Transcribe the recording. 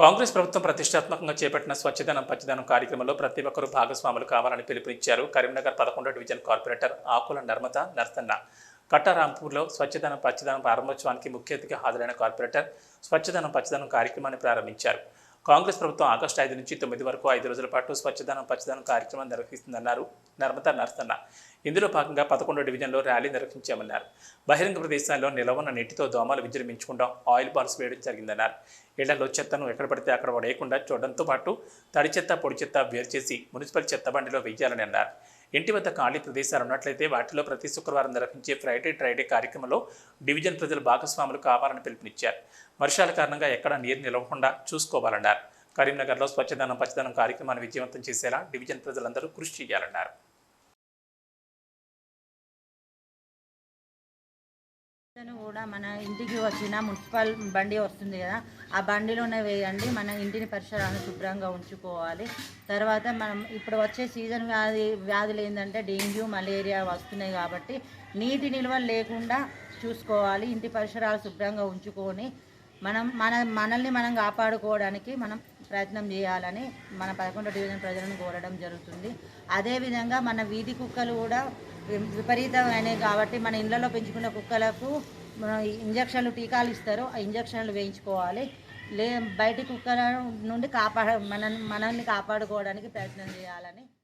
కాంగ్రెస్ ప్రభుత్వం ప్రతిష్టాత్మకంగా చేపట్టిన స్వచ్ఛదనం పచ్చదనం కార్యక్రమంలో ప్రతి ఒక్కరూ భాగస్వాములు కావాలని పిలుపునిచ్చారు. కరీంనగర్ పదకొండో డివిజన్ కార్పొరేటర్ ఆకుల నర్మద నర్సన్న కట్టారాంపూర్లో స్వచ్ఛదనం పచ్చదనం ప్రారంభోత్సవానికి ముఖ్య అతిథిగా హాజరైన కార్పొరేటర్ స్వచ్ఛదనం పచ్చదనం కార్యక్రమాన్ని ప్రారంభించారు. కాంగ్రెస్ ప్రభుత్వం ఆగస్టు ఐదు నుంచి తొమ్మిది వరకు ఐదు రోజుల పాటు స్వచ్ఛదానం పచ్చదనం కార్యక్రమం నిర్వహిస్తుందన్నారు నర్మదా నర్సన్న. ఇందులో భాగంగా పదకొండు డివిజన్లో ర్యాలీ నిర్వహించామన్నారు. బహిరంగ ప్రదేశాల్లో నిలవన్న నీటితో దోమలు విజృంభించకుండా ఆయిల్ బాల్స్ వేయడం జరిగిందన్నారు. ఇళ్ళలో చెత్తను ఎక్కడ పడితే అక్కడ వడేయకుండా చూడడంతో పాటు తడి చెత్త పొడి చెత్త వేరు చేసి మున్సిపల్ చెత్త బండిలో వెయ్యాలని అన్నారు. ఇంటి వద్ద ఖాళీ ప్రదేశాలు ఉన్నట్లయితే వాటిలో ప్రతి శుక్రవారం నిర్వహించే ఫ్రైడే ట్రైడే కార్యక్రమంలో డివిజన్ ప్రజలు భాగస్వాములు కావాలని పిలుపునిచ్చారు. వర్షాల కారణంగా ఎక్కడ నీరు నిలవకుండా చూసుకోవాలన్నారు. కరీంనగర్లో స్వచ్ఛదనం పచ్చదనం కార్యక్రమాన్ని విజయవంతం చేసేలా డివిజన్ ప్రజలందరూ కృషి చేయాలన్నారు. అతను కూడా మన ఇంటికి వచ్చిన మున్సిపల్ బండి వస్తుంది కదా ఆ బండిలోనే వేయండి మన ఇంటిని పరిసరాలను శుభ్రంగా ఉంచుకోవాలి. తర్వాత మనం ఇప్పుడు వచ్చే సీజన్ వ్యాధి వ్యాధులు ఏంటంటే డెంగ్యూ మలేరియా వస్తున్నాయి కాబట్టి నీటి నిల్వలు లేకుండా చూసుకోవాలి ఇంటి పరిసరాలు శుభ్రంగా ఉంచుకొని మనం మన మనల్ని మనం కాపాడుకోవడానికి మనం ప్రయత్నం చేయాలని మన పదకొండో డివిజన్ ప్రజలను కోరడం జరుగుతుంది. అదేవిధంగా మన వీధి కుక్కలు కూడా విపరీతమైనవి కాబట్టి మన ఇళ్ళలో పెంచుకున్న కుక్కలకు మన ఇంజక్షన్లు టీకాలు ఇస్తారు. ఆ ఇంజక్షన్లు వేయించుకోవాలి. లే బయటి కుక్కల నుండి కాపాడ మన మనల్ని కాపాడుకోవడానికి ప్రయత్నం చేయాలని